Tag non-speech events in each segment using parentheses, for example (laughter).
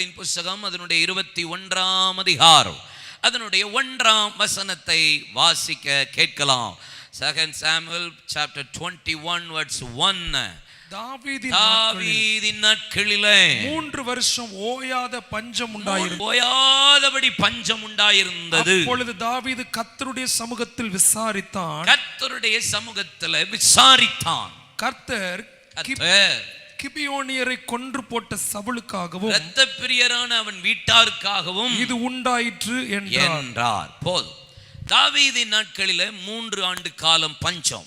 சாமுவேலின் புஸ்தகம் அதனுடைய இருபத்தி ஒன்றாம் அதிகாரம். அதனுடைய ஒன்றாம் வசனத்தை வாசிக்க கேட்கலாம். Second Samuel chapter twenty one words one தாவீதின் நாட்களில் மூன்று வருஷம் ஓயாத பஞ்சம் உண்டாயிருந்தது. ஓயாதபடி பஞ்சம் உண்டாயிருந்தது. அப்பொழுது தாவீது கர்த்தருடைய சமூகத்தில் விசாரித்தான். கர்த்தருடைய சமூகத்துல விசாரித்தான். கர்த்தர் கிபியோனியரை கொன்று போட்ட சவுலுக்காகவும் இரத்த பிரியரான அவன் வீட்டாருக்காகவும் இது உண்டாயிற்று என்றார். என்றார். போதும் தாவீதின் நாட்களில மூன்று ஆண்டு காலம் பஞ்சம்.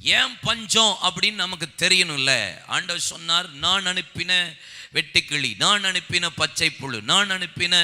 ஏன் பஞ்சம் அப்படின்னு நமக்கு தெரியணும்ல? ஆண்டவர் சொன்னார் நான் அனுப்பின வெட்டுக்கிளி நான் அனுப்பின பச்சை புழு நான் அனுப்பின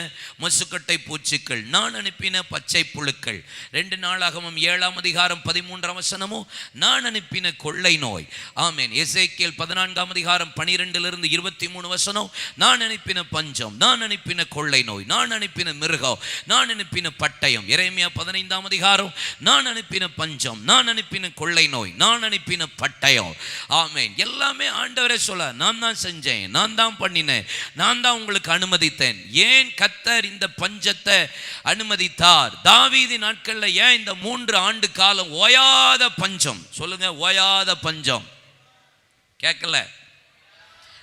மசுக்கட்டை பூச்சிக்கள் நான் அனுப்பின பச்சை புழுக்கள் ரெண்டு நாளாகவும் ஏழாம் அதிகாரம் பதிமூன்றாம் வசனமும் நான் அனுப்பின கொள்ளை நோய் ஆமேன் எசைக்கியல் பதினான்காம் அதிகாரம் பனிரெண்டிலிருந்து இருபத்தி மூணு வசனம் நான் அனுப்பின பஞ்சம் நான் அனுப்பின கொள்ளை நோய் நான் அனுப்பின மிருகம் நான் அனுப்பின பட்டயம் இறைமையா பதினைந்தாம் அதிகாரம் நான் அனுப்பின பஞ்சம் நான் அனுப்பின கொள்ளை நோய் நான் அனுப்பின பட்டயம் ஆமேன் எல்லாமே ஆண்டவரே சொல்ல நான் தான் செஞ்சேன் நான் தான் பண்ணினேன். நான் தான் உங்களுக்கு அனுமதித்தேன். ஏன் கத்தர் இந்த பஞ்சத்தை அனுமதித்தார்? தாவீதி நாட்கள்ல ஏன் இந்த மூன்று ஆண்டு காலம் ஓயாத பஞ்சம்? சொல்லுங்க ஓயாத பஞ்சம். கேட்கல?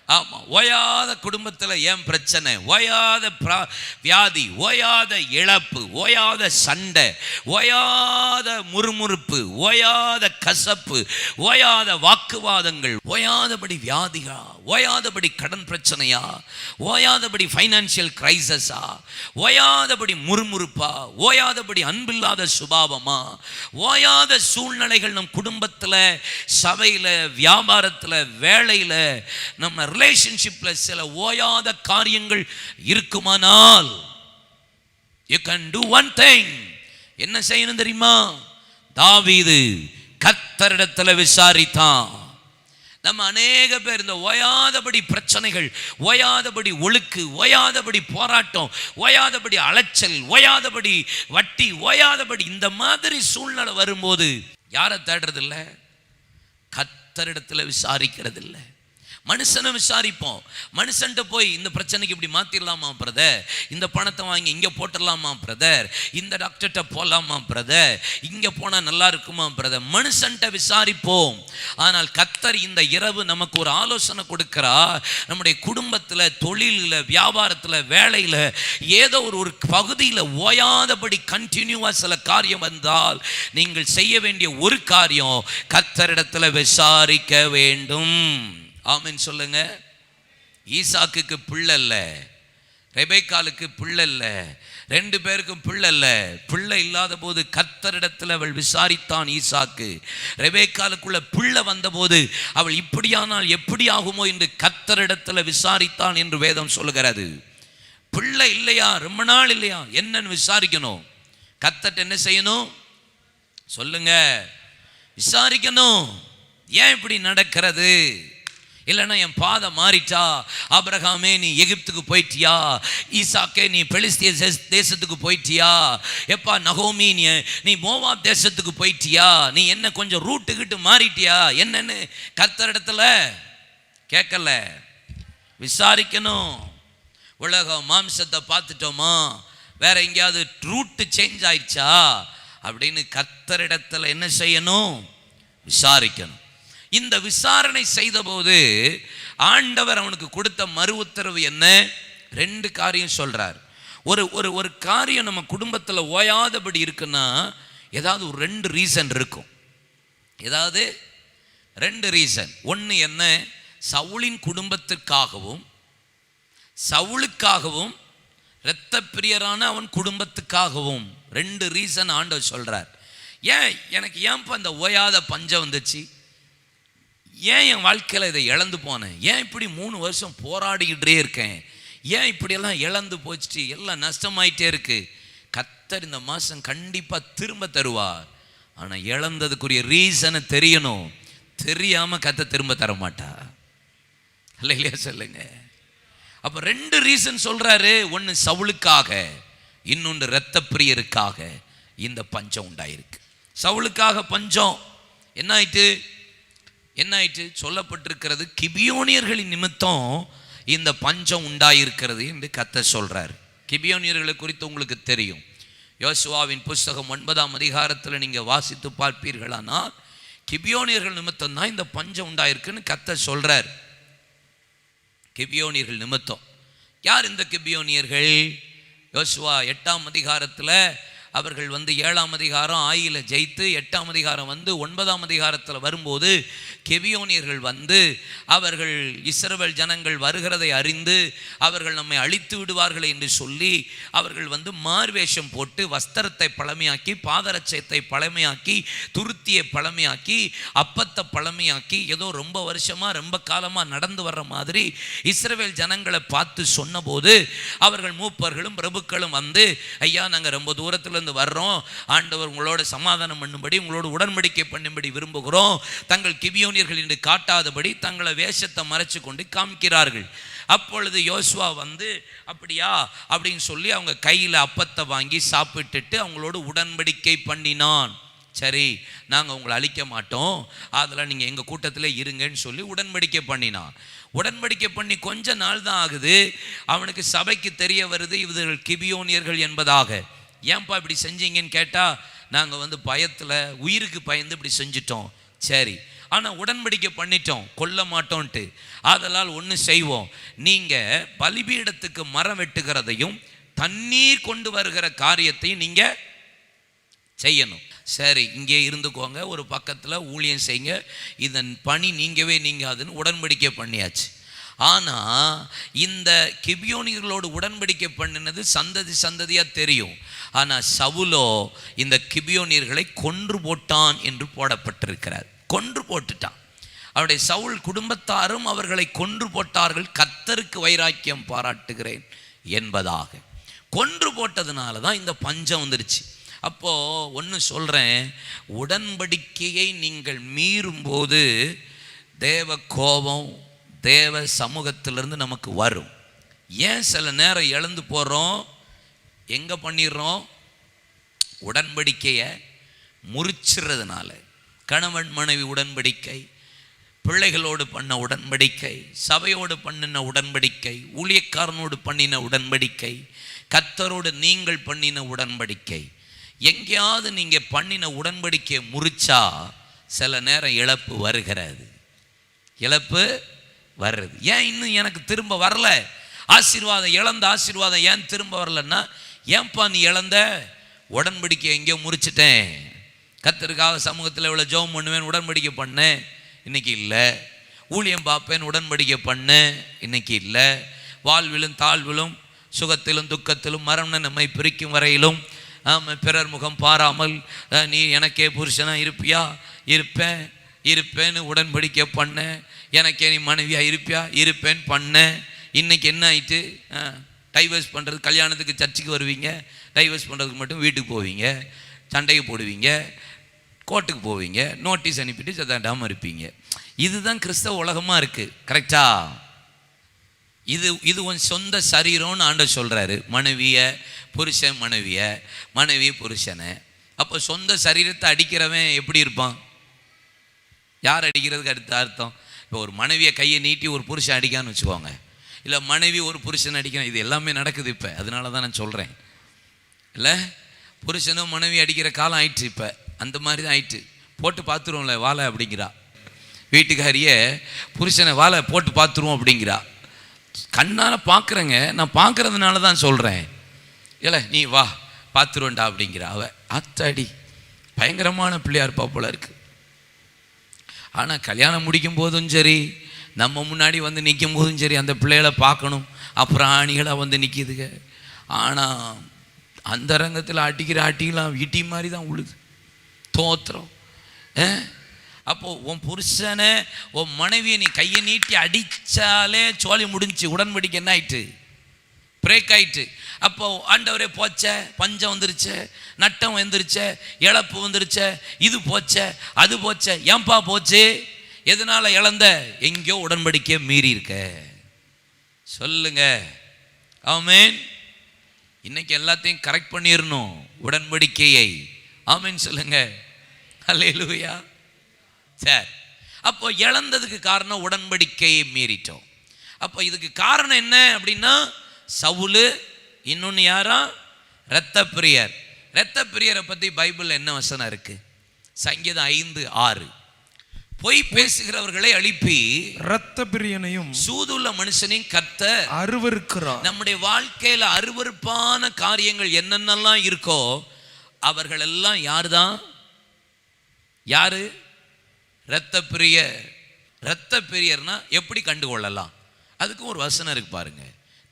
ஆமாம் ஓயாத குடும்பத்தில் ஏன் பிரச்சனை? ஓயாத பிரா- வியாதி ஓயாத இழப்பு ஓயாத சண்டை ஓயாத முறுமுறுப்பு ஓயாத கசப்பு ஓயாத வாக்குவாதங்கள் ஓயாதபடி வியாதிகா ஓயாதபடி கடன் பிரச்சனையா? ஓயாதபடி ஃபைனான்சியல் கிரைசஸா ஓயாதபடி முறுமுறுப்பா? ஓயாதபடி அன்பில்லாத சுபாவமா? ஓயாத சூழ்நிலைகள் நம் குடும்பத்தில் சபையில் வியாபாரத்தில் வேலையில் நம்ம ரிலேஷன்ஷிப்பில் சில ஓயாத காரியங்கள் இருக்குமானால் you can do one thing என்ன செய்யணும் தெரியுமா? தாவீது கத்தரிடத்தில் விசாரித்தான். நம்ம அநேக பேர் இந்த ஓயாதபடி பிரச்சனைகள் ஓயாதபடி ஒழுக்கு ஓயாதபடி போராட்டம் ஓயாதபடி அலைச்சல் ஓயாதபடி வட்டி ஓயாதபடி இந்த மாதிரி சூழ்நிலை வரும்போது யாரை தேடுறதில்ல? கத்தரிடத்தில் விசாரிக்கிறதில்லை. மனுஷனை விசாரிப்போம். மனுஷன்ட்ட போய் இந்த பிரச்சனைக்கு இப்படி மாற்றிடலாமா பிரதர் இந்த பணத்தை வாங்கி இங்கே போட்டுடலாமா பிரதர் இந்த டாக்டர்கிட்ட போகலாமா பிரதர் இங்கே போனால் நல்லா இருக்குமா பிரதர் மனுஷன்ட்ட விசாரிப்போம். ஆனால் கத்தர் இந்த இரவு நமக்கு ஒரு ஆலோசனை கொடுக்கிறா. நம்முடைய குடும்பத்தில் தொழிலில் வியாபாரத்தில் வேலையில் ஏதோ ஒரு ஒரு பகுதியில் ஓயாதபடி கண்டினியூவாக சில காரியம் வந்தால் நீங்கள் செய்ய வேண்டிய ஒரு காரியம் கத்தரிடத்தில் விசாரிக்க வேண்டும். ஆமென் சொல்லுங்க. ஈசாக்குக்கு பிள்ளை இல்லை ரெபேக்காலுக்கு பிள்ளை இல்லை ரெண்டு பேருக்கும் பிள்ளை இல்லை பிள்ளை இல்லாத போது கத்தரிடத்தில் அவள் விசாரித்தான் ஈசாக்கு. ரெபேக்காலுக்குள்ள பிள்ளை வந்தபோது அவள் இப்படியானால் எப்படி ஆகுமோ என்று கத்தரிடத்தில் விசாரித்தான் என்று வேதம் சொல்லுகிறது. பிள்ளை இல்லையா? ரொம்ப நாள் இல்லையா? என்னன்னு விசாரிக்கணும். கத்தட்ட என்ன செய்யணும்? சொல்லுங்க. விசாரிக்கணும். ஏன் இப்படி நடக்கிறது? இல்லைன்னா என் பாதை மாறிட்டா. ஆபிரகாமே நீ எகிப்துக்கு போயிட்டியா? ஈசாக்கே நீ பெலிஸ்திய தேசத்துக்கு போயிட்டியா? எப்பா நகோமி நீ நீ மோவா தேசத்துக்கு போயிட்டியா? நீ என்ன கொஞ்சம் ரூட்டுக்கிட்டு மாறிட்டியா? என்னன்னு கத்தரிடத்துல கேட்கல. விசாரிக்கணும். உலகம் மாம்சத்தை பார்த்துட்டோமா? வேற எங்கேயாவது ரூட்டு சேஞ்ச் ஆயிடுச்சா? அப்படின்னு கத்தரிடத்துல என்ன செய்யணும்? விசாரிக்கணும். இந்த விசாரணை செய்தபோது ஆண்டவர் அவனுக்கு கொடுத்த மறு உத்தரவு என்ன? ரெண்டு காரியம் சொல்கிறார் ஒரு ஒரு ஒரு காரியம் நம்ம குடும்பத்தில் ஓயாதபடி இருக்குன்னா ஏதாவது ஒரு ரெண்டு ரீசன் இருக்கும். ஏதாவது ரெண்டு ரீசன் ஒன்று என்ன? சவுளின் குடும்பத்திற்காகவும் சவுளுக்காகவும் இரத்த பிரியரான அவன் குடும்பத்துக்காகவும் ரெண்டு ரீசன் ஆண்டவர் சொல்கிறார் ஏன்? எனக்கு ஏன்ப்பா அந்த ஓயாத பஞ்சம் வந்துச்சு? ஏன் என் வாழ்க்கையில் இதை இழந்து போனேன்? ஏன் இப்படி மூணு வருஷம் போராடிக்கிட்டே இருக்கேன்? ஏன் இப்படியெல்லாம் இழந்து போச்சுட்டு எல்லாம் நஷ்டமாயிட்டே இருக்கு. கத்தர் இந்த மாதம் கண்டிப்பாக திரும்ப தருவார். ஆனால் இழந்ததுக்குரிய ரீசனை தெரியணும். தெரியாமல் கத்த திரும்ப தர மாட்டா இல்லையா சொல்லுங்க. அப்போ ரெண்டு ரீசன் சொல்கிறாரு ஒன்று சவுளுக்காக இன்னொன்று இரத்த பிரியருக்காக இந்த பஞ்சம் உண்டாயிருக்கு. சவுளுக்காக பஞ்சம் என்ன ஆயிட்டு என்ன ஆயிட்டு சொல்லப்பட்டிருக்கிறது கிபியோனியர்களின் நிமித்தம் இந்த பஞ்சம் உண்டாயிருக்கிறது என்று கத்த சொல்கிறார் கிபியோனியர்களை குறித்து உங்களுக்கு தெரியும். யோசுவாவின் புஸ்தகம் ஒன்பதாம் அதிகாரத்தில் நீங்க வாசித்து பார்ப்பீர்களானால் கிபியோனியர்கள் நிமித்தம் தான் இந்த பஞ்சம் உண்டாயிருக்குன்னு கத்த சொல்கிறார் கிபியோனியர்கள் நிமித்தம். யார் இந்த கிபியோனியர்கள்? யோசுவா எட்டாம் அதிகாரத்தில் அவர்கள் வந்து ஏழாம் அதிகாரம் ஆயில ஜெயித்து எட்டாம் அதிகாரம் வந்து ஒன்பதாம் அதிகாரத்தில் வரும்போது கெவியோனியர்கள் வந்து அவர்கள் இஸ்ரவேல் ஜனங்கள் வருகிறதை அறிந்து அவர்கள் நம்மை அழித்து விடுவார்கள் என்று சொல்லி அவர்கள் வந்து மார்வேஷம் போட்டு வஸ்திரத்தை பழமையாக்கி பாதரட்சத்தை பழமையாக்கி துருத்தியை பழமையாக்கி அப்பத்தை பழமையாக்கி ஏதோ ரொம்ப வருஷமா ரொம்ப காலமாக நடந்து வர்ற மாதிரி இஸ்ரவேல் ஜனங்களை பார்த்து சொன்னபோது அவர்கள் மூப்பர்களும் பிரபுக்களும் வந்து ஐயா நாங்கள் ரொம்ப தூரத்தில் இருந்து வர்றோம். ஆண்டவர் உங்களோட சமாதானம் பண்ணும்படி உங்களோட உடன்படிக்கை பண்ணும்படி விரும்புகிறோம். தங்கள் கிபியோனியர்கள் என்று காட்டாதபடி தங்களை வேஷத்தை மறைச்சு கொண்டு காமிக்கிறார்கள். அப்பொழுது யோசுவா வந்து அப்படியா? அப்படின்னு சொல்லி அவங்க கையில் அப்பத்தை வாங்கி சாப்பிட்டுட்டு அவங்களோட உடன்படிக்கை பண்ணினான். சரி நாங்கள் உங்களை அழிக்க மாட்டோம். அதில் நீங்கள் எங்கள் கூட்டத்தில் இருங்கன்னு சொல்லி உடன்படிக்கை பண்ணினான். உடன்படிக்கை பண்ணி கொஞ்ச நாள் தான் ஆகுது. அவனுக்கு சபைக்கு தெரிய வருது இவர்கள் கிபியோனியர்கள் என்பதாக. ஏன்பா இப்படி செஞ்சீங்கன்னு கேட்டால் நாங்கள் வந்து பயத்தில் உயிருக்கு பயந்து இப்படி செஞ்சிட்டோம். சரி. ஆனால் உடன்படிக்கை பண்ணிட்டோம். கொல்ல மாட்டோன்ட்டு. அதனால் ஒன்று செய்வோம். நீங்கள் பலிபீடத்துக்கு மரம் வெட்டுகிறதையும் தண்ணீர் கொண்டு வருகிற காரியத்தையும் நீங்கள் செய்யணும். சரி இங்கே இருந்துக்கோங்க. ஒரு பக்கத்தில் ஊழியம் செய்யுங்க. இதன் பணி நீங்கவே நீங்காதுன்னு உடன்படிக்கை பண்ணியாச்சு. ஆனால் இந்த கிபியோனியர்களோடு உடன்படிக்கை பண்ணினது சந்ததி சந்ததியாக தெரியும். ஆனால் சவுலோ இந்த கிபியோனியர்களை கொன்று போட்டான் என்று போடப்பட்டிருக்கிறார். கொன்று போட்டுட்டான். அவருடைய சவுல் குடும்பத்தாரும் அவர்களை கொன்று போட்டார்கள். கத்தருக்கு வைராக்கியம் பாராட்டுகிறேன் என்பதாக. கொன்று போட்டதுனால தான் இந்த பஞ்சம் வந்துருச்சு. அப்போ ஒன்று சொல்கிறேன் உடன்படிக்கையை நீங்கள் மீறும்போது தேவ கோபம் தேவ சமூகத்திலிருந்து நமக்கு வரும். ஏன் சில நேரம் இழந்து போகிறோம் எங்கே பண்ணிடுறோம்? உடன்படிக்கையை முறிச்சிடுறதுனால. கணவன் மனைவி உடன்படிக்கை பிள்ளைகளோடு பண்ண உடன்படிக்கை சபையோடு பண்ணின உடன்படிக்கை ஊழியக்காரனோடு பண்ணின உடன்படிக்கை கத்தரோடு நீங்கள் பண்ணின உடன்படிக்கை. எங்கேயாவது நீங்கள் பண்ணின உடன்படிக்கையை முறிச்சா சில நேரம் இழப்பு வருகிறது. இழப்பு வர்றது. ஏன் இன்னும் எனக்கு திரும்ப வரல? ஆசீர்வாதம் இழந்த ஆசீர்வாதம் ஏன் திரும்ப வரலன்னா ஏன்பா நீ இழந்த? உடன்படிக்கை எங்கேயோ முறிச்சிட்டேன். கத்தருக்காக சமூகத்தில் இவ்வளோ ஜோம் பண்ணுவேன் உடன்படிக்கை பண்ணேன். இன்னைக்கு இல்லை. ஊழியம் பார்ப்பேன் உடன்படிக்கை பண்ணேன். இன்னைக்கு இல்லை. வாழ்விலும் தாழ்விலும் சுகத்திலும் துக்கத்திலும் மரணம் நம்மை பிரிக்கும் வரையிலும் ஆமாம் பிறர் முகம் பாராமல் நீ எனக்கே புருஷனாக இருப்பியா? இருப்பேன் இருப்பேன்னு உடன்படிக்கை பண்ணேன். எனக்கே நீ மனைவியாக இருப்பியா? இருப்பேன் பண்ண. இன்றைக்கி என்ன ஆயிட்டு? டைவர்ஸ் பண்ணுறது கல்யாணத்துக்கு சர்ச்சுக்கு வருவீங்க. டைவர்ஸ் பண்ணுறதுக்கு மட்டும் வீட்டுக்கு போவீங்க. சண்டைக்கு போடுவீங்க. கோர்ட்டுக்கு போவீங்க. நோட்டீஸ் அனுப்பிட்டு சதாண்டாமல் இருப்பீங்க. இதுதான் கிறிஸ்தவ உலகமாக இருக்குது கரெக்டா இது இது உன் சொந்த சரீரம்னு ஆண்ட சொல்கிறாரு மனைவியை புருஷன் மனைவியை மனைவி புருஷனை. அப்போ சொந்த சரீரத்தை அடிக்கிறவன் எப்படி இருப்பான்? யார் அடிக்கிறதுக்கு அடுத்த அர்த்தம்? இப்போ ஒரு மனைவியை கையை நீட்டி ஒரு புருஷன் அடிக்கான்னு வச்சுக்கோங்க. இல்லை மனைவி ஒரு புருஷன் அடிக்கணும் இது எல்லாமே நடக்குது இப்போ. அதனால தான் நான் சொல்கிறேன் இல்லை? புருஷனும் மனைவி அடிக்கிற காலம் ஆயிடுச்சு இப்போ. அந்த மாதிரி தான் ஆயிட்டு போட்டு பார்த்துருவோம்ல வாழை அப்படிங்கிறா. வீட்டுக்காரிய புருஷனை வாழை போட்டு பார்த்துருவோம் அப்படிங்கிறா. கண்ணால் பார்க்குறேங்க நான் பார்க்குறதுனால தான் சொல்கிறேன் இல்லை நீ வா பார்த்துருவோண்டா அப்படிங்கிறா அவ. அத்தாடி பயங்கரமான பிள்ளையார் இருப்பா போல ஆனால் கல்யாணம் முடிக்கும் போதும் சரி நம்ம முன்னாடி வந்து நிற்கும் போதும் சரி அந்த பிள்ளைகளை பார்க்கணும். அப்புறம் ஆணிகளாக வந்து நிற்கிதுங்க ஆனால் அந்த ரங்கத்தில் அடிக்கிற அட்டிலாம் இட்டி மாதிரி தான் உழுது. தோத்திரம். ஆ? அப்போது உன் புருஷனை உன் மனைவியை நீ கையை நீட்டி அடித்தாலே சோழி முடிஞ்சு உடன்படிக்கை என்ன ஆயிட்டு? பிரேக் ஆயிட்டு. அப்போ ஆண்டவரே போச்ச பஞ்சம் வந்துருச்சு நட்டம் வந்துருச்சே இழப்பு வந்துருச்சே இது போச்ச அது போச்சே ஏன்பா போச்சு? எதனால இழந்த? எங்கேயோ உடன்படிக்கையை மீறி இருக்க. சொல்லுங்க. ஆமீன். இன்னைக்கு எல்லாத்தையும் கரெக்ட் பண்ணிடணும் உடன்படிக்கையை. ஆமீன் சொல்லுங்க. அல்லேலூயா சார் அப்போ இழந்ததுக்கு காரணம் உடன்படிக்கையை மீறிட்டோம். அப்போ இதுக்கு காரணம் என்ன அப்படின்னா சவுலு இன்னொன்று யாரா? இரத்த பிரியர் இரத்த பிரியரை பற்றி பைபிளில் என்ன வசனம் இருக்கு? சங்கீதம் ஐந்து ஆறு. பொய் பேசுகிறவர்களை அழிப்பி. இரத்த பிரியனையும் சூதுள்ள மனுஷனையும் கத்த. அருவருக்கிறார். நம்முடைய வாழ்க்கையில அருவருப்பான காரியங்கள் என்னென்னலாம் இருக்கோ அவர்கள் எல்லாம் யாருதான் யாரு? இரத்த பிரியர் இரத்த பிரியர்னா எப்படி கண்டுகொள்ளலாம்? அதுக்கும் ஒரு வசனம் இருக்கு பாருங்க.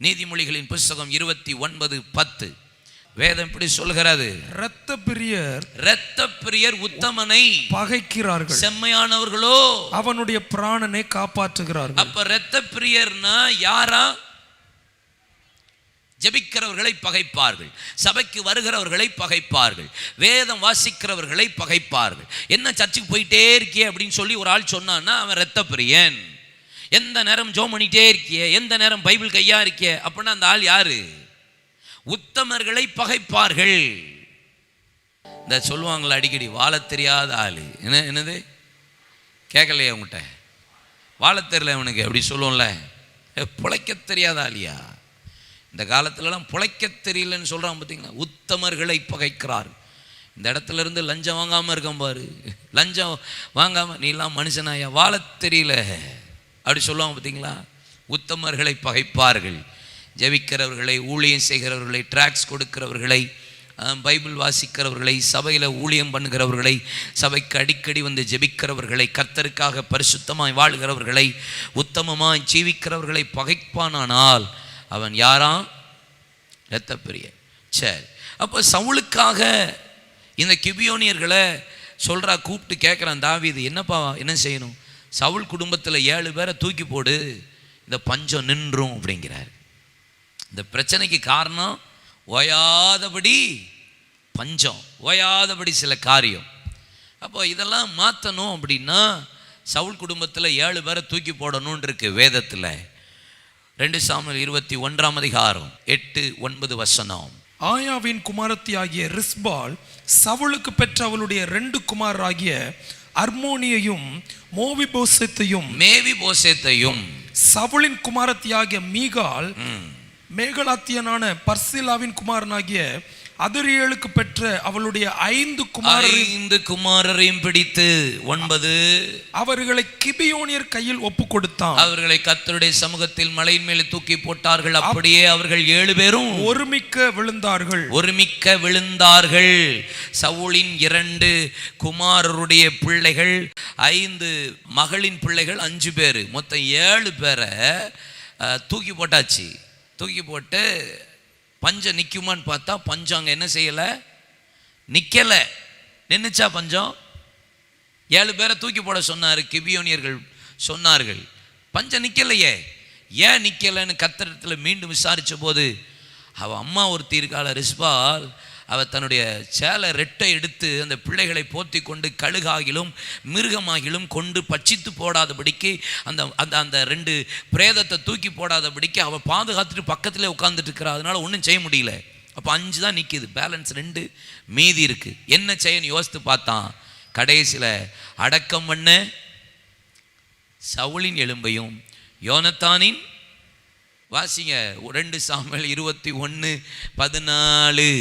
நீதிமொழிகளின் புஸ்தகம் இருபத்தி ஒன்பது பத்து. வேதம் இப்படி சொல்கிறது இரத்த பிரியர் இரத்த பிரியர் உத்தமனை பகைக்கிறார்கள். செம்மையானவர்களோ? அவனுடைய பிராணனை காப்பாற்றுகிறார்கள். அப்ப இரத்த பிரியர்னா யாரா? ஜெபிக்கிறவர்களை பகைப்பார்கள். சபைக்கு வருகிறவர்களை பகைப்பார்கள். வேதம் வாசிக்கிறவர்களை பகைப்பார்கள். என்ன சர்ச்சுக்கு போயிட்டே இருக்கியே அப்படின்னு சொல்லி ஒரு ஆள் சொன்னான்னா அவன் இரத்த பிரியன் எந்த நேரம் ஜோம் பண்ணிட்டே இருக்கியே? எந்த நேரம் பைபிள் கையா இருக்கியே அப்படின்னா அந்த ஆள் யாரு? உத்தமர்களை பகைப்பார்கள். இந்த சொல்லுவாங்களா அடிக்கடி வாழத் தெரியாத ஆள். என்ன என்னது? கேட்கலையே உங்கள்கிட்ட வாழத் தெரியல அவனுக்கு அப்படி சொல்லுவோம்ல. ஏ, பிழைக்க தெரியாத ஆளியா? இந்த காலத்துலலாம் பிழைக்க தெரியலன்னு சொல்கிறான் பார்த்தீங்களா உத்தமர்களை பகைக்கிறார். இந்த இடத்துல இருந்து லஞ்சம் வாங்காமல் இருக்கான் பாரு. லஞ்சம் வாங்காமல் நீலாம் மனுஷனாயா? வாழத் தெரியல. அப்படி சொல்லுவாங்க பார்த்தீங்களா? உத்தமர்களை பகைப்பார்கள். ஜெபிக்கிறவர்களை ஊழியம் செய்கிறவர்களை ட்ராக்ஸ் கொடுக்கிறவர்களை பைபிள் வாசிக்கிறவர்களை சபையில் ஊழியம் பண்ணுகிறவர்களை சபைக்கு அடிக்கடி வந்து ஜெபிக்கிறவர்களை கர்த்தருக்காக பரிசுத்தமாய் வாழ்கிறவர்களை உத்தமமாய் ஜீவிக்கிறவர்களை பகைப்பானானால் அவன் யாராம் ரத்தப்பிரிய சரி அப்போ சவுளுக்காக இந்த கிபியோனியர்களை சொல்கிறா கூப்பிட்டு கேட்குறான் தாவி இது என்னப்பா என்ன செய்யணும்? சவுல் குடும்பத்தில் ஏழு பேரை தூக்கி போடு இந்த பஞ்சம் நின்றும் அப்படிங்கிறார். இந்த பிரச்சனைக்கு காரணம் ஓயாதபடி பஞ்சம் ஓயாதபடி சில காரியம். அப்போ இதெல்லாம் மாற்றணும் அப்படின்னா சவுல் குடும்பத்தில் ஏழு பேரை தூக்கி போடணும்னு இருக்கு வேதத்தில். ரெண்டு சாமுவேல் இருபத்தி ஒன்றாம் அதிகாரம் எட்டு ஒன்பது வசனம். ஆயாவின் குமாரத்தி ஆகிய ரிஸ்பால் சவுளுக்கு பெற்ற அவளுடைய ரெண்டு குமாரராகிய அர்மோனியையும் மோவிபோசத்தையும் மேவி போசேத்தையும் சவுலின் குமாரத்தியாகிய மீகால் மேகலாத்தியனான பர்சிலாவின் குமாரனாகிய அதிரியலுக்கு பெற்ற அவளுடைய ஐந்து குமாரரின் ஐந்து குமாரரையும் பிடித்து ஒன்பது அவர்களை கிபியோனியர் கையில் ஒப்பு கொடுத்தான் அவர்களை கர்த்தருடைய சமூகத்தில் மலையின் மேலே தூக்கி போட்டார்கள். அப்படியே அவர்கள் ஏழு பேரும் ஒருமிக்க விழுந்தார்கள். ஒருமிக்க விழுந்தார்கள். சவுலின் இரண்டு குமாரருடைய பிள்ளைகள் ஐந்து மகளின் பிள்ளைகள் அஞ்சு பேர். மொத்தம் ஏழு பேரை தூக்கி போட்டாச்சு. தூக்கி போட்டு பஞ்சம் நிற்குமான்னு பார்த்தா பஞ்சம் அங்கே என்ன செய்யலை? நிற்கலை நின்றுச்சா பஞ்சம்? ஏழு பேரை தூக்கி போட சொன்னார் கிபியோனியர்கள் சொன்னார்கள். பஞ்சம் நிற்கலையே ஏன் நிற்கலைன்னு கத்திரத்தில் மீண்டும் விசாரித்த போது அவள் அம்மா ஒருத்தி இருக்காள் ரிஸ்பால் அவள் தன்னுடைய சேலை ரெட்டை எடுத்து அந்த பிள்ளைகளை போத்தி கொண்டு கழுகாகிலும் மிருகமாகிலும் கொண்டு பச்சித்து போடாதபடிக்கு அந்த அந்த அந்த ரெண்டு பிரேதத்தை தூக்கி போடாதபடிக்கு அவள் பாதுகாத்துட்டு பக்கத்தில் உட்காந்துட்டு இருக்கிறா அதனால ஒன்றும் செய்ய முடியல. அப்போ அஞ்சு தான் நிற்கிது பேலன்ஸ் ரெண்டு மீதி இருக்குது என்ன செய்யன்னு யோசித்து பார்த்தான். கடைசியில் அடக்கம் பண்ண சவுளின் எலும்பையும் யோனத்தானின் வாசிங்க ரெண்டு சாமல் இருபத்தி ஒன்று பதினாலு.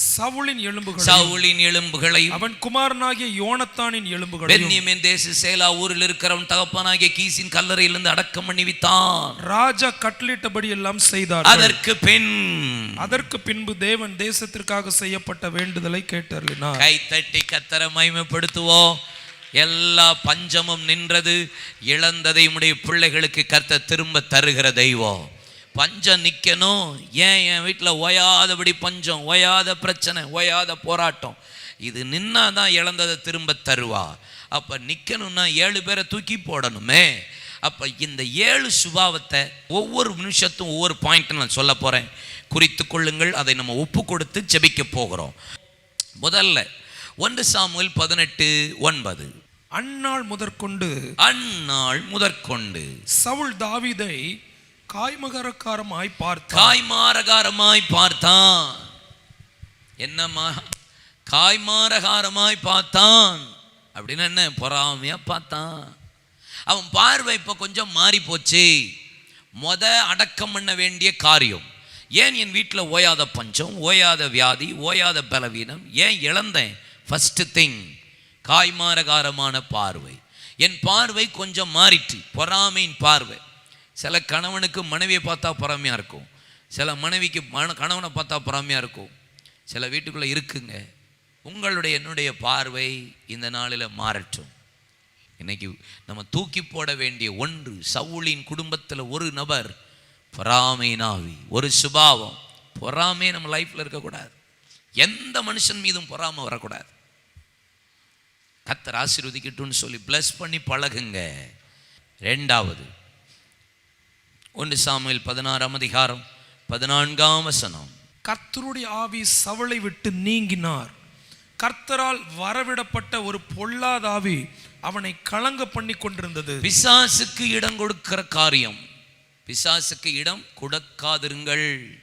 சவுலின் எலும்புகள் சவுலின் எலும்புகளை அவன் குமாரனாகிய யோனத்தானின் எலும்புகள் பென்யமின் தேச சேலா ஊரில் இருக்கிறவன் தகப்பனாகிய கீசின் கல்லறையிலிருந்து அடக்கம் பண்ணி வித்தான் ராஜா கட்டளிட்டபடி எல்லாம் செய்தார் அதற்கு பின் அதற்கு பின்பு தேவன் தேசத்திற்காக செய்யப்பட்ட வேண்டுதலை கேட்டருளினார். கை தட்டி கத்தர மகிமைப்படுத்துவோம். எல்லா பஞ்சமும் நின்றது இழந்ததை உடைய பிள்ளைகளுக்கு கர்த்தர் திரும்ப தருகிற தெய்வம். பஞ்சம் நிற்கணும் ஏன் என் வீட்டில் ஓயாதபடி பஞ்சம் ஓயாத பிரச்சனை ஓயாத போராட்டம். இது நின்னா தான் இழந்ததை திரும்ப தருவா. அப்போ நிற்கணும்னா ஏழு பேரை தூக்கி போடணுமே. அப்போ இந்த ஏழு சுபாவத்தை ஒவ்வொரு நிமிஷத்தும் ஒவ்வொரு பாயிண்ட் நான் சொல்ல போகிறேன் குறித்து கொள்ளுங்கள் அதை நம்ம ஒப்பு கொடுத்து ஜெபிக்க போகிறோம். முதல்ல ஒன்று சாமுவேல் பதினெட்டு ஒன்பது. அந்நாள் முதற்கொண்டு அந்நாள் முதற்கொண்டு சவுல் தாவீதை காய்மகரக்காரமாய் பார்த்தான். காய்மாரகாரமாய் பார்த்தான். என்னம்மா? காய்மாரகாரமாய் பார்த்தான். அப்படின்னு என்ன? பொறாமையாக பார்த்தான். அவன் பார்வை இப்போ கொஞ்சம் மாறி போச்சு மொத அடக்கம் பண்ண வேண்டிய காரியம். ஏன் என் வீட்டில் ஓயாத பஞ்சம் ஓயாத வியாதி ஓயாத பலவீனம்? ஏன் இழந்தேன்? ஃபஸ்ட்டு திங் காய்மாரகாரமான பார்வை. என் பார்வை கொஞ்சம் மாறிட்டு பொறாமையின் பார்வை. சில கணவனுக்கு மனைவியை பார்த்தா பொறாமையாக இருக்கும். சில மனைவிக்கு மன கணவனை பார்த்தா பொறாமையாக இருக்கும். சில வீட்டுக்குள்ளே இருக்குங்க. உங்களுடைய என்னுடைய பார்வை இந்த நாளில் மாறட்டும். இன்னைக்கு நம்ம தூக்கி போட வேண்டிய ஒன்று சவுளின் குடும்பத்தில் ஒரு நபர் பொறாமையினாவி ஒரு சுபாவம். பொறாமை நம்ம லைஃப்பில் இருக்கக்கூடாது. எந்த மனுஷன் மீதும் பொறாமை வரக்கூடாது. கத்தர் ஆசீர்வதிக்கட்டும்னு சொல்லி ப்ளஸ் பண்ணி பழகுங்க. ரெண்டாவது ஒன்று சாமுவேல் பதினாறாம் அதிகாரம் பதினான்காம் வசனம். கர்த்தருடைய ஆவி சவளை விட்டு நீங்கினார். கர்த்தரால் வரவிடப்பட்ட ஒரு பொல்லாத ஆவி அவனை கலங்க பண்ணி கொண்டிருந்தது. பிசாசுக்கு இடம் கொடுக்கிற காரியம். பிசாசுக்கு இடம் கொடுக்காதிருங்கள்.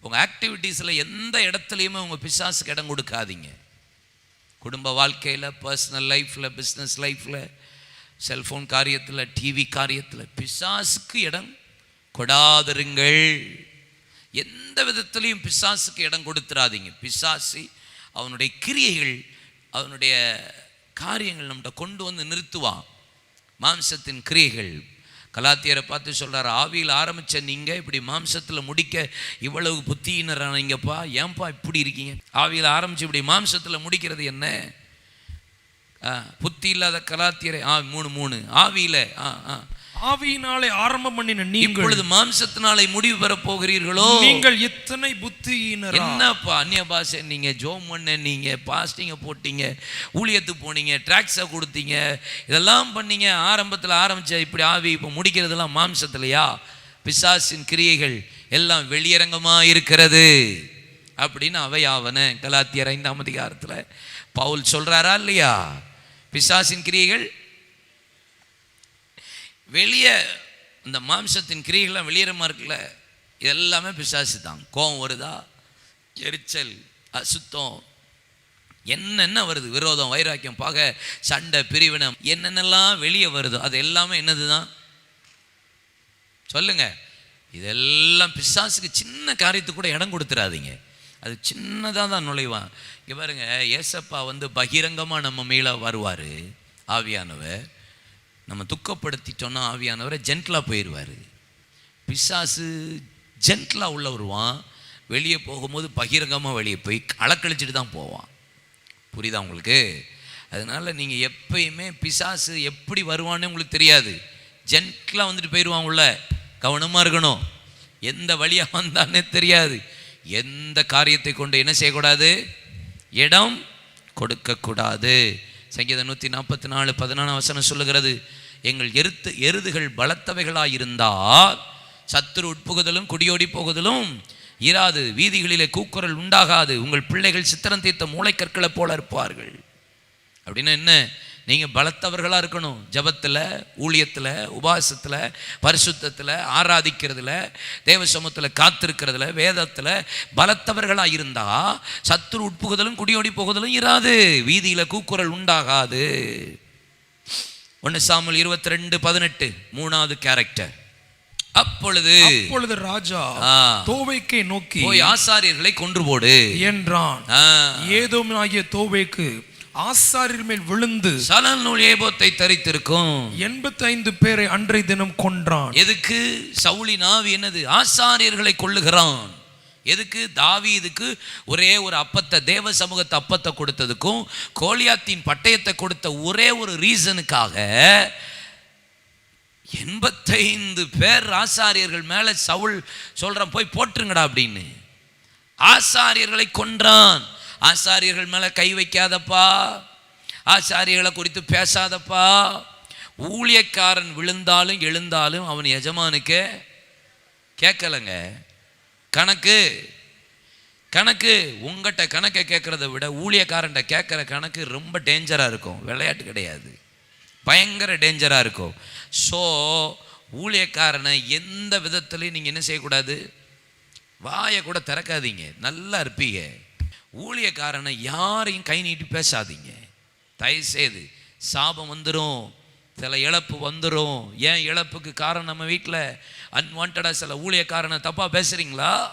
உங்கள் ஆக்டிவிட்டீஸில் எந்த இடத்துலையுமே உங்கள் பிசாசுக்கு இடம் கொடுக்காதீங்க. குடும்ப வாழ்க்கையில் பர்சனல் லைஃப்பில் பிஸ்னஸ் லைஃப்பில் செல்ஃபோன் காரியத்தில் டிவி காரியத்தில் பிசாசுக்கு இடம் கொடாதிருங்கள். எந்த விதத்துலையும் பிசாசுக்கு இடம் கொடுத்துறாதீங்க பிசாசு அவனுடைய கிரியைகள் அவனுடைய காரியங்கள் நம்மகிட்ட கொண்டு வந்து நிறுத்துவான் மாம்சத்தின் கிரியைகள். கலாத்தியரை பார்த்து சொல்கிறார் ஆவியில் ஆரம்பித்த நீங்கள் இப்படி மாம்சத்தில் முடிக்க இவ்வளவு புத்தியினரானீங்கப்பா ஏன்பா இப்படி இருக்கீங்க? ஆவியில் ஆரம்பித்து இப்படி மாம்சத்தில் முடிக்கிறது என்ன? புத்தி இல்லாத கலாத்தியரை ஆ மூணு மூணு. ஆவியில ஆ ஆ. ஆவியினாலே ஆரம்பம் பண்ணின நீங்கள். இப்பொழுது மாம்சத்தினாலே முடிவு பெற போகிறீர்களோ? நீங்கள் இத்தனை புத்தியினரா? என்னப்பா அந்நிய பாஷை நீங்க ஜோம் பண்ண நீங்க பாஸ்டிங்க போட்டீங்க ஊழியத்துக்கு போனீங்க ட்ராக்ஸை கொடுத்தீங்க இதெல்லாம் பண்ணீங்க ஆரம்பத்தில் ஆரம்பிச்ச இப்படி ஆவி இப்போ முடிக்கிறதெல்லாம் மாம்சத்திலையா? பிசாசின் கிரியைகள் எல்லாம் வெளியரங்கமா இருக்கிறது. அப்படின்னு அவையாவன கலாத்தியர் ஐந்தாம் அதிகாரத்தில் பவுல் சொல்கிறாரா இல்லையா? பிசாசின் கிரியைகள்? வெளியே இந்த மாம்சத்தின் கிரியைகள்லாம் வெளியேறமாக இருக்குல்ல? இதெல்லாமே பிசாசு தான். கோபம் வருதா? எரிச்சல் அசுத்தம். என்னென்ன வருது? விரோதம் வைராக்கியம் பாக சண்டை பிரிவினம் என்னென்னலாம் வெளியே வருதோ அது எல்லாமே என்னது தான் சொல்லுங்க. இதெல்லாம் பிசாசுக்கு சின்ன காரியத்துக்கு கூட இடம் கொடுத்துறாதீங்க. அது சின்னதாக தான் நுழைவான். இங்கே பாருங்க ஏசப்பா வந்து பகிரங்கமாக நம்ம மேலே வருவார் ஆவியானவர். நம்ம துக்கப்படுத்திட்டோன்னா ஆவியானவரை ஜென்டலாக போயிடுவார் பிசாசு ஜென்டலாக உள்ள வருவான் வெளியே போகும்போது பகிரங்கமாக வெளியே போய் அளக்கழிச்சிட்டு தான் போவான். புரியுதா உங்களுக்கு? அதனால நீங்கள் எப்பயுமே பிசாசு எப்படி வருவான்னு உங்களுக்கு தெரியாது. ஜென்டலாக வந்துட்டு போயிடுவான் உள்ள. கவனமாக இருக்கணும். எந்த வழியாக வந்தானே தெரியாது. எந்த காரியத்தை கொண்டு என்ன செய்யக்கூடாது? இடம் கொடுக்கக்கூடாது. சங்கீதம் நூற்றி நாற்பத்தி நாலு பதினாலாம் வசனம் சொல்லுகிறது எங்கள் எருத்து எருதுகள் பலத்தவைகளாக இருந்தால் சத்துரு உட்புகுதலும் குடியோடி போகுதலும் இராது வீதிகளிலே கூக்குரல் உண்டாகாது உங்கள் பிள்ளைகள் சித்திரம் தீர்த்த மூளைக்கற்களைப் போல இருப்பார்கள். அப்படின்னா என்ன? நீங்கள் பலத்தவர்களாக இருக்கணும். ஜபத்தில் ஊழியத்தில் உபாசத்தில் பரிசுத்தத்தில் ஆராதிக்கிறதுல தேவ சமூகத்தில் காத்திருக்கிறதுல வேதத்தில் பலத்தவர்களாக இருந்தால் சத்துரு உட்புகுதலும் குடியோடி போகுதலும் இராது. வீதியில் கூக்குரல் உண்டாகாது. ஒன்று சாமுல் இருபத்தி ரெண்டு பதினெட்டு மூணாவது கேரக்டர் அப்பொழுது அப்பொழுது ராஜா தோவைக்கை நோக்கி போய் ஆசாரியர்களை கொன்று போடு. என்றான். ஆ, ஏதோமாகிய தோவைக்கு ஆசாரியர் மேல் விழுந்து சணல் நூல் ஏபோத்தை தரித்திருக்கும். எண்பத்தைந்து பேரை அன்றைய தினம் கொன்றான். எதுக்கு? சவுளின் ஆவி என்னது? ஆசாரியர்களை கொள்ளுகிறான் எதுக்கு? தாவீதுக்கு ஒரே ஒரு அப்பத்தை தேவ சமூகத்தை அப்பத்தை கொடுத்ததுக்கும் கோலியாத்தின் பட்டயத்தை கொடுத்த ஒரே ஒரு ரீசனுக்காக எண்பத்தைந்து பேர் ஆசாரியர்கள் மேலே சவுல் சொல்றான் போய் போட்டுருங்கடா அப்படின்னு. ஆசாரியர்களை கொன்றான். ஆசாரியர்கள் மேலே கை வைக்காதப்பா. ஆசாரியர்களை குறித்து பேசாதப்பா. ஊழியக்காரன் விழுந்தாலும் எழுந்தாலும் அவன் எஜமானுக்கு கேட்கலங்க. கணக்கு கணக்கு உங்கள்கிட்ட கணக்கை கேட்குறத விட ஊழியக்காரன்ட்ட கேட்குற கணக்கு ரொம்ப டேஞ்சராக இருக்கும். விளையாட்டு கிடையாது. பயங்கர டேஞ்சராக இருக்கும். ஸோ ஊழியக்காரனை எந்த விதத்துலையும் நீங்கள் என்ன செய்யக்கூடாது? வாயை கூட திறக்காதீங்க. நல்லா இருப்பீங்க. ஊழியக்காரனை யாரையும் கை நீட்டி பேசாதீங்க. தயவுசெய்து சாபம் வந்துடும் சில இழப்பு வந்துடும் ஏன் இழப்புக்கு காரணம் நம்ம வீட்டில் அன்வான்டாக சில ஊழியக்காரனை தப்பாக பேசுகிறீங்களா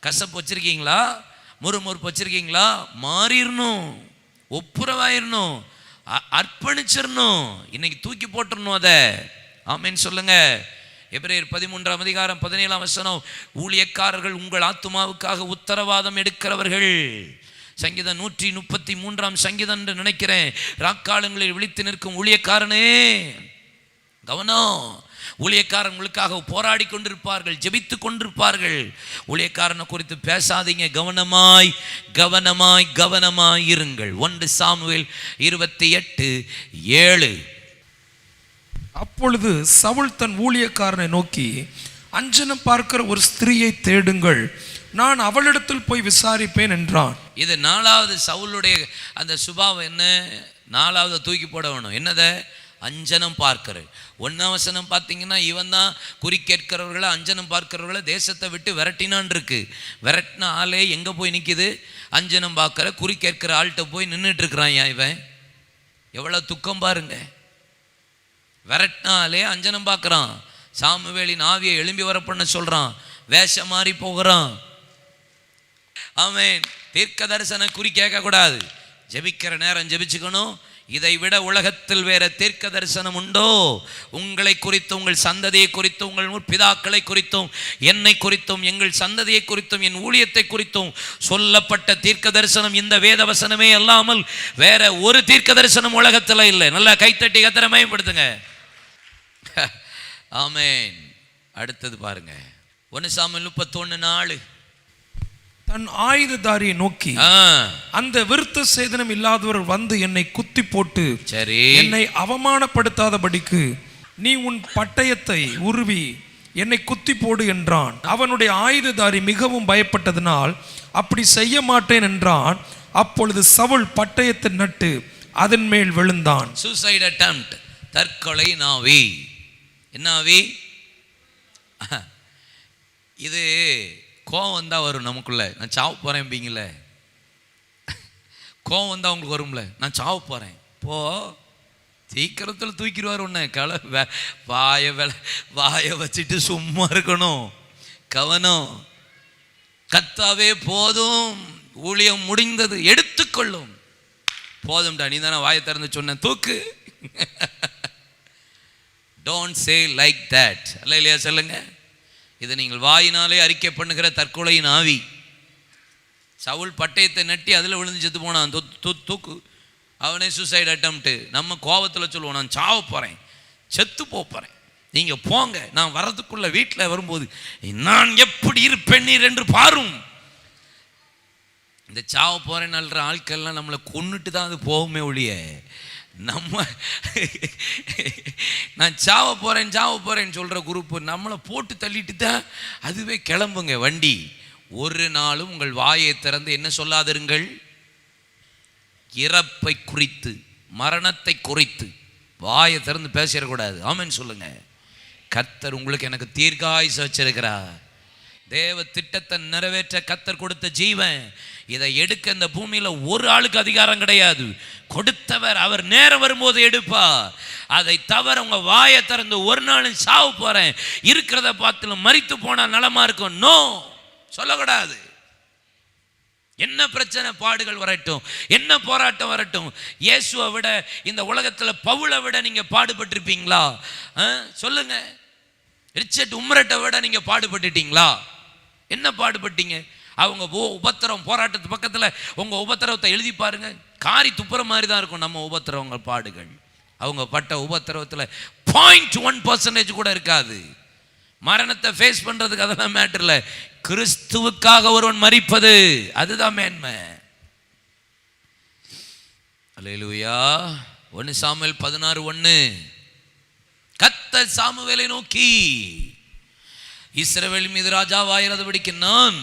கசப்பு வச்சுருக்கீங்களா? முறுமுறுப்பு வச்சுருக்கீங்களா? மாறிடணும் ஒப்புரவாயிரணும் அ- அர்ப்பணிச்சிடணும் இன்னைக்கு தூக்கி போட்டுடணும் அதை. ஆமேன்னு சொல்லுங்கள் எப்ரேர் பதிமூன்றாம் அதிகாரம் பதினேழாம் வசனம் ஊழியக்காரர்கள் உங்கள் ஆத்துமாவுக்காக உத்தரவாதம் எடுக்கிறவர்கள். சங்கீதம் நூற்றி முப்பத்தி மூன்றாம் சங்கீதம் என்று நினைக்கிறேன். ராக்காலங்களில் விழித்து நிற்கும் ஊழியக்காரனே கவனம். ஊழியக்காரங்களுக்காக போராடி கொண்டிருப்பார்கள் ஜெபித்து கொண்டிருப்பார்கள். ஊழியக்காரனை குறித்து பேசாதீங்க கவனமாய் கவனமாய் கவனமாய் இருங்கள். ஒன்று சாமுவேல் இருபத்தி எட்டு ஏழு. அப்பொழுது சவுல் தன் ஊழியக்காரனை நோக்கி அஞ்சனம் பார்க்கிற ஒரு ஸ்திரீயை தேடுங்கள். நான் அவளிடத்தில் போய் விசாரிப்பேன் என்றான். இது நாலாவது சவுளுடைய அந்த சுபாவம் என்ன? நாலாவது தூக்கி போட வேணும். என்னதை? அஞ்சனம் பார்க்கிற ஒன்னாவசனம் பார்த்தீங்கன்னா இவன் தான் குறி கேட்கிறவர்களை அஞ்சனம் பார்க்கிறவர்களை தேசத்தை விட்டு விரட்டினான் இருக்கு. விரட்டின ஆளே எங்கே போய் நிற்கிது அஞ்சனம் பார்க்குற குறி கேட்கிற ஆள்கிட்ட போய் நின்றுட்டு இருக்கிறான் இவன்? எவ்வளோ துக்கம் பாருங்க. விரட்டினாலே அஞ்சனம் பார்க்குறான். சாமுவேலின் ஆவியை எழும்பி வர சொல்கிறான் வேஷம் மாறி போகிறான். அவன் தீர்க்க தரிசன குறி கேட்கக்கூடாது. ஜெபிக்கிற நேரம் ஜெபிச்சுக்கணும். இதை விட உலகத்தில் வேற தீர்க்க தரிசனம் உண்டோ? உங்களை குறித்தும் உங்கள் சந்ததியை குறித்தும் உங்கள் பிதாக்களை குறித்தும் என்னை குறித்தும் எங்கள் சந்ததியை குறித்தும் என் ஊழியத்தை குறித்தும் சொல்லப்பட்ட தீர்க்க தரிசனம் இந்த வேத வசனமே அல்லாமல் வேற ஒரு தீர்க்க தரிசனம் உலகத்தில் இல்லை. நல்லா கைத்தட்டி கத்திரமயப்படுத்துங்க ஆமென். அடுத்தது பாருங்க. ஒன்று சாமல் முப்பத்தொன்று நாலு. தன் ஆயுததாரியை நோக்கி அந்த விருத்த சேதனம் இல்லாதவர் வந்து என்னை குத்தி போட்டு சரி. என்னை அவமானப்படுத்தாதபடிக்கு நீ உன் பட்டயத்தை உருவி என்னை குத்தி போடு என்றான். அவனுடைய ஆயுததாரி மிகவும் பயப்பட்டதினால் அப்படி செய்ய மாட்டேன் என்றான். அப்பொழுது சவுல் பட்டயத்தை நட்டு அதன் மேல் விழுந்தான். Suicide attempt. தற்கொலை நாவி. என்ன ஆவி இது கோவம் வந்தால் வரும் நமக்குள்ள. நான் சாவ போகிறேன்பீங்கள கோவம் வந்தால் உங்களுக்கு வரும்ல. நான் சாவ போகிறேன் போ. சீக்கிரத்தில் தூக்கிடுவார் ஒன்று களை வே- வாயை வெல வாயை வச்சுட்டு சும்மா இருக்கணும். கவனம். கத்தாவே போதும். ஊழியம் முடிந்தது. எடுத்துக்கொள்ளும். போதும்டா நீ தானே வாயை திறந்து சொன்ன. தூக்கு. டோன்ட் சே லைக் தட் அல்ல இல்லையா சொல்லுங்க. இது நீங்கள் வாயினாலே அறிக்கை பண்ணுகிற தற்கொலையின் ஆவி. சவுல் பட்டயத்தை நட்டி அதில் விழுந்து செத்து போனான். தூக்கு. அவனே சூசைட் அட்டம்ப்ட்டு நம்ம கோவத்தில் சொல்லுவோம் நான் சாவ போகிறேன் செத்து போகிறேன் நீங்கள் போங்க. நான் வரதுக்குள்ளே வீட்டில் வரும்போது நான் எப்படி இருப்பெண்ணீர் என்று பாரும். இந்த சாவ போகிறேன்னு அல்ற ஆட்கள்லாம் நம்மளை கொன்னுட்டு தான் அது போகுமே ஒழிய நம்ம நான் சாவ போகிறேன் சாவ போகிறேன்னு சொல்கிற குரூப்பு நம்மளை போட்டு தள்ளிட்டு தான் அதுவே கிளம்புங்க வண்டி. ஒரு நாளும் உங்கள் வாயை திறந்து என்ன சொல்லாதிருங்கள்? இறப்பை குறித்து மரணத்தை குறித்து. வாயை திறந்து பேசிடக்கூடாது. ஆமென் சொல்லுங்க. கத்தர் உங்களுக்கு எனக்கு தீர்க்காயுசு வச்சிருக்கிறார் தேவ திட்டத்தை நிறைவேற்ற கத்தர் கொடுத்த ஜீவன். இதை எடுக்க இந்த பூமியில் ஒரு ஆளுக்கு அதிகாரம் கிடையாது. கொடுத்தவர் அவர் நேரம் வரும்போது எடுப்பார் அதை தவிர உங்கள் வாயை திறந்து ஒரு நாளும் சாவு போகிறேன் இருக்கிறத பார்த்து மறித்து போனால் நலமாக இருக்கும். நோ சொல்லக்கூடாது. என்ன பிரச்சனை? பாடுகள் வரட்டும். என்ன போராட்டம் வரட்டும்? இயேசுவை விட இந்த உலகத்தில் பவுளை விட நீங்கள் பாடுபட்டிருப்பீங்களா? ஆ? சொல்லுங்க. ரிச்சர்ட் உம்ரட்டை விட நீங்கள் பாடுபட்டுட்டீங்களா? என்ன பாடுபட்டீங்க? அவங்க ஓ உபத்திரம் போராட்டத்து பக்கத்தில் உங்க உபத்திரவத்தை எழுதி பாருங்க. காரி துப்புற மாதிரி தான் இருக்கும் நம்ம உபத்திரவங்க பாடுகள். அவங்க பட்ட உபத்திரவத்தில் பாயிண்ட் ஒன் பர்சன்டேஜ் கூட இருக்காது. மரணத்தை ஃபேஸ் பண்ணுறதுக்கு அதெல்லாம் மேட்டர் இல்லை. கிறிஸ்துவுக்காக ஒருவன் மறிப்பது அதுதான் மேன்மை. அல்லேலூயா ஒன்று சாமுவேல் பதினாறு ஒன்று கத்த சாமுவேலை நோக்கி. இஸ்ரவேல் மீது ராஜாவாயிரதுபடிக்கு நான்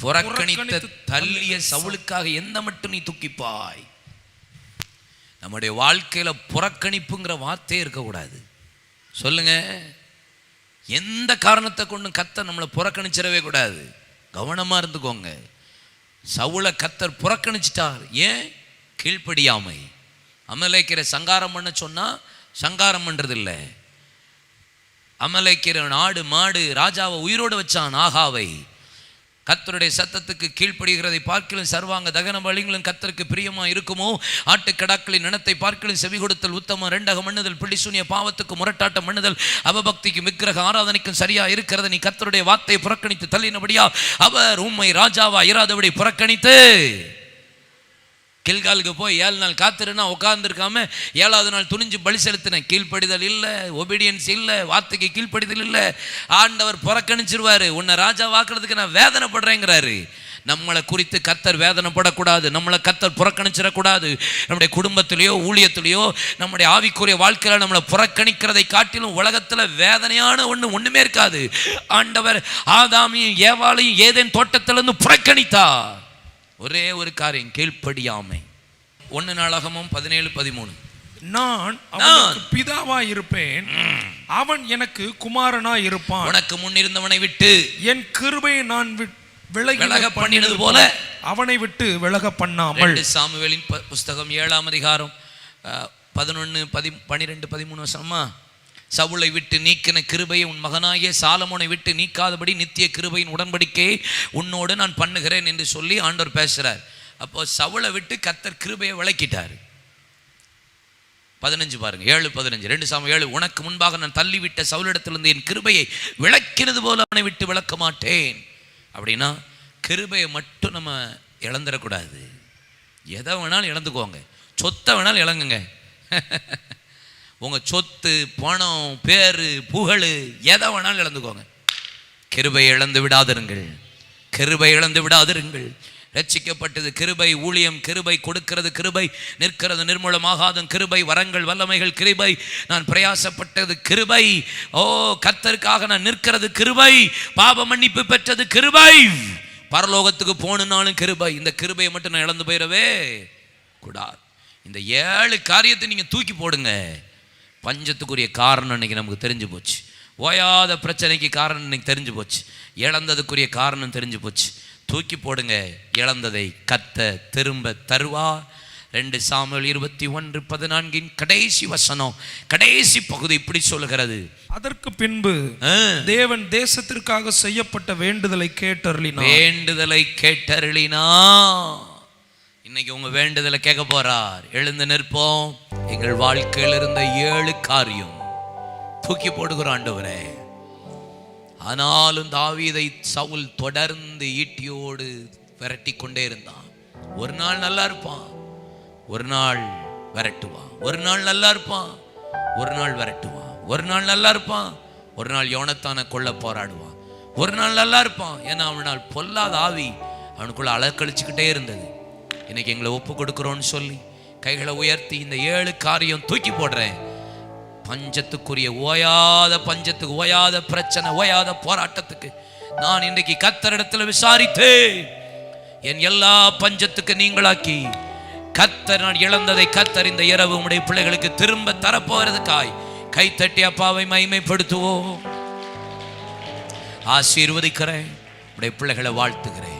புறக்கணித்த தள்ளிய சவுலுக்காக எந்த மட்டும் நீ துக்கிப்பாய்? நம்முடைய வாழ்க்கையில புறக்கணிப்புங்கிற வார்த்தையே இருக்கக்கூடாது. சொல்லுங்க. எந்த காரணத்தை கொண்டும் கத்தர் நம்மளை புறக்கணிச்சிடவே கூடாது. கவனமா இருந்துக்கோங்க. சவுளை கத்தர் புறக்கணிச்சிட்டார். ஏன்? கீழ்ப்படியாமை. அமலேக்கிற சங்காரம் பண்ண சொன்னா சங்காரம் பண்றது இல்லை அமலேக்கிற ஆடு மாடு ராஜாவை உயிரோடு வச்சான் ஆகாவை. கத்தருடைய சத்தத்துக்கு கீழ்ப்படுகிறதை பார்க்கலும் சர்வாங்க தகன பலிகளும் கத்தருக்கு பிரியமா இருக்குமோ? ஆட்டுக்கடாக்களின் இனத்தை பார்க்கலும் செவி கொடுத்தல் உத்தமம் ரெண்டக மண்ணுதல் பிடிசூனிய பாவத்துக்கு முரட்டாட்டம் மண்ணுதல் அவபக்திக்கும் விக்கிரக ஆராதனைக்கும் சரியா இருக்கிறது நீ கத்தருடைய வார்த்தையை புறக்கணித்து தள்ளினபடியா அவர் உண்மை ராஜாவா இராதபடி புறக்கணித்து கில்காலுக்கு போய் ஏழு நாள் காத்திருன்னா உட்காந்துருக்காம ஏழாவது நாள் துணிஞ்சு பலி செலுத்தினேன். கீழ்ப்படிதல் இல்லை ஒபீடியன்ஸ் இல்லை வார்த்தைக்கு கீழ்ப்படிதல் இல்லை. ஆண்டவர் புறக்கணிச்சிருவாரு. உன்னை ராஜா வாக்குறதுக்கு நான் வேதனைப்படுறேங்கிறாரு. நம்மளை குறித்து கத்தர் வேதனைப்படக்கூடாது. நம்மளை கத்தர் புறக்கணிச்சிடக்கூடாது. நம்முடைய குடும்பத்திலேயோ ஊழியத்திலேயோ நம்முடைய ஆவிக்குரிய வாழ்க்கையில் நம்மளை புறக்கணிக்கிறதை காட்டிலும் உலகத்தில் வேதனையான ஒன்று ஒன்றுமே இருக்காது. ஆண்டவர் ஆதாமியும் ஏவாளையும் ஏதேன் தோட்டத்திலிருந்து புறக்கணித்தார். ஒரே ஒரு காரியம் கீழ்ப்படியாமை. ஒன்று நாளாகமும் பதினேழு பதிமூணு. நான் அவனுக்கு பிதாவா இருப்பேன். அவன் எனக்கு குமாரனா இருப்பான். உனக்கு முன்னிருந்தவனை விட்டு. என் கிருபையை நான் விலகி பண்ணினது போல. அவனை விட்டு விலக பண்ணாமல். சாமுவேலின் புஸ்தகம் ஏழாம் அதிகாரம் பதினொன்று பதி பன்னிரெண்டு பதிமூணு வருஷமா சவுளை விட்டு நீக்கின கிருபையை உன் மகனாகிய சாலமோனை விட்டு நீக்காதபடி நித்திய கிருபையின் உடன்படிக்கையை உன்னோடு நான் பண்ணுகிறேன் என்று சொல்லி ஆண்டவர் பேசுகிறார் அப்போ சவுளை விட்டு கத்தர் கிருபையை விளக்கிட்டார். பதினஞ்சு பாருங்க ஏழு பதினஞ்சு. ரெண்டு சாமி ஏழு உனக்கு முன்பாக நான் தள்ளிவிட்ட சவுளிடத்திலிருந்து என் கிருபையை விளக்கினது போல அவனை விட்டு விளக்க மாட்டேன். அப்படின்னா கிருபையை மட்டும் நம்ம இழந்துடக்கூடாது. எதை வேணாலும் இழந்துக்கோங்க. சொத்தை வேணாலும் இழங்குங்க. (laughs) உங்கள் சொத்து பணம் பேர் புகழ் எதை வேணாலும் இழந்துக்கோங்க. கிருபை இழந்து விடாதிருங்கள். கிருபை இழந்து விடாதிருங்கள். ரட்சிக்கப்பட்டது கிருபை ஊழியம் கிருபை கொடுக்கிறது கிருபை நிற்கிறது நிர்மூலமாகாதும் கிருபை வரங்கள் வல்லமைகள் கிருபை. நான் பிரயாசப்பட்டது கிருபை. ஓ கத்தருக்காக நான் நிற்கிறது கிருபை. பாப மன்னிப்பு பெற்றது கிருபை. பரலோகத்துக்கு போகணுன்னாலும் கிருபை. இந்த கிருபையை மட்டும் நான் இழந்து போயிடவே கூடாது. இந்த ஏழு காரியத்தை நீங்கள் தூக்கி போடுங்க. பஞ்சத்துக்குரிய காரணம் இன்னைக்கு நமக்கு தெரிஞ்சு போச்சு. ஓயாத பிரச்சனைக்கு காரணம் இன்னைக்கு தெரிஞ்சு போச்சு. இழந்ததுக்குரிய காரணம் தெரிஞ்சு போச்சு. தூக்கி போடுங்க இழந்ததை கத்த திரும்ப தருவா. ரெண்டு சாமுவேல் இருபத்தி ஒன்று பதினான்கின் கடைசி வசனம் கடைசி பகுதி இப்படி சொல்லுகிறது. அதற்கு பின்பு தேவன் தேசத்திற்காக செய்யப்பட்ட வேண்டுதலை கேட்டருளினார். வேண்டுதலை கேட்டருளினா இன்னைக்கு உங்க வேண்டுதலை கேட்க போறார். எழுந்து நிற்போம். எங்கள் வாழ்க்கையில் இருந்த ஏழு காரியம். தூக்கி போடுகிற ஆண்டவரே. ஆனாலும் தாவீதை சவுல் தொடர்ந்து ஈட்டியோடு விரட்டி கொண்டே இருந்தான். ஒரு நாள் நல்லா இருப்பான். ஒரு நாள் விரட்டுவான். ஒரு நாள் நல்லா இருப்பான். ஒரு நாள் விரட்டுவான். ஒரு நாள் நல்லா இருப்பான். ஒரு நாள் யோனத்தான கொள்ள போராடுவான். ஒரு நாள் நல்லா இருப்பான். ஏன்னா அவனால் பொல்லாத ஆவி அவனுக்குள்ள அலக்கழிச்சுக்கிட்டே இருந்தது. இன்னைக்கு எங்களை ஒப்பு கொடுக்குறோன்னு சொல்லி கைகளை உயர்த்தி இந்த ஏழு காரியம் தூக்கி போடுறேன். பஞ்சத்துக்குரிய ஓயாத பஞ்சத்துக்கு ஓயாத பிரச்சனை ஓயாத போராட்டத்துக்கு நான் இன்றைக்கு கத்தரிடத்தில் விசாரித்து என் எல்லா பஞ்சத்துக்கு நீங்களாக்கி கத்தர் நான் இழந்ததை கத்தர் இந்த இரவு உடைய பிள்ளைகளுக்கு திரும்ப தரப்போகிறதுக்காய் கைத்தட்டி அப்பாவை மைமைப்படுத்துவோம் ஆசீர்வதிக்கிறேன். உடைய பிள்ளைகளை வாழ்த்துகிறேன்.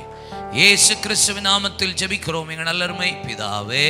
இயேசு கிறிஸ்துவின் நாமத்தில் ஜெபிக்கிறோம். எங்கள் நல்லருமை பிதாவே.